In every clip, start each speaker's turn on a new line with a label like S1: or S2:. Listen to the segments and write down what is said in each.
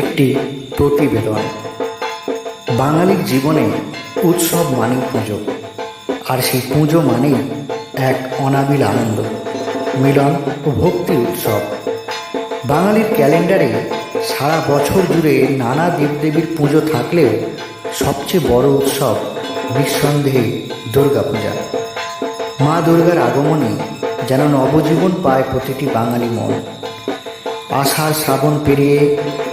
S1: একটি প্রতিবেদন। বাঙালির জীবনে উৎসব মানেই পুজো, আর সেই পুজো মানেই এক অনাবিল আনন্দ, মিলন ও ভক্তি উৎসব। বাঙালির ক্যালেন্ডারে সারা বছর জুড়ে নানা দেবদেবীর পুজো থাকলেও সবচেয়ে বড় উৎসব নিঃসন্দেহে দুর্গাপূজা। মা দুর্গার আগমনে যেন নবজীবন পায় প্রতিটি বাঙালি মন। আষাঢ় শ্রাবণ পেরিয়ে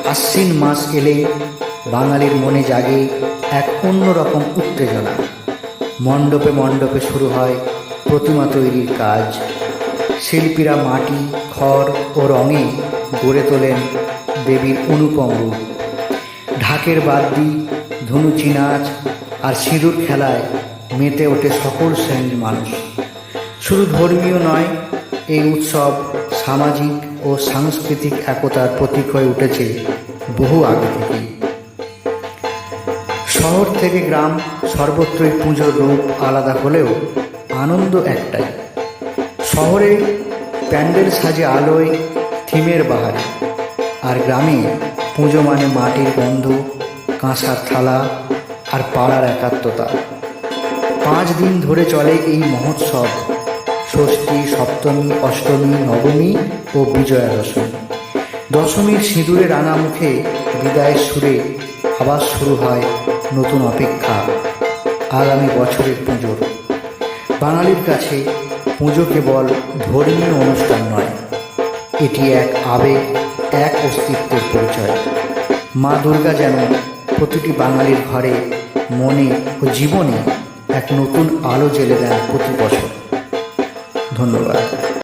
S1: আশ্বিন মাস এলে বাঙালির মনে জাগে এক অন্যরকম উত্তেজনা। মণ্ডপে মণ্ডপে শুরু হয় প্রতিমা তৈরির কাজ। শিল্পীরা মাটি, খড় ও রঙে গড়ে তোলেন দেবীর অনুপম রূপ। ঢাকের বাদ্যি, ধনুচি নাচ আর সিঁদুর খেলায় মেতে ওঠে সকল শ্রেণির মানুষ। শুধু ধর্মীয় নয়, এই উৎসব সামাজিক ও সাংস্কৃতিক একতার প্রতীক হয়ে উঠেছে বহু আগে থেকেই। শহর থেকে গ্রাম সর্বত্রই পুজোর রূপ আলাদা হলেও আনন্দ একটাই। শহরে প্যান্ডেল সাজে আলোয় থিমের বাহারে, আর গ্রামে পুজো মানে মাটির গন্ধ, কাঁসার থালা আর পাড়ার একাত্মতা। পাঁচ দিন ধরে চলে এই মহোৎসব ষষ্ঠী, সপ্তমী, অষ্টমী, নবমী ও বিজয়া দশমী দশমীর সিঁদুরে রাঙা মুখে বিদায়ের সুরে আবার শুরু হয় নতুন অপেক্ষা, আগামী বছরের পুজোর। বাঙালির কাছে পুজো কেবল ধর্মীয় অনুষ্ঠান নয়, এটি এক আবেগ, এক অস্তিত্বের পরিচয়। মা দুর্গা যেন প্রতিটি বাঙালির ঘরে মনে ও জীবনে এক নতুন আলো জ্বেলে দেন প্রতি বছর। ধন্যবাদ।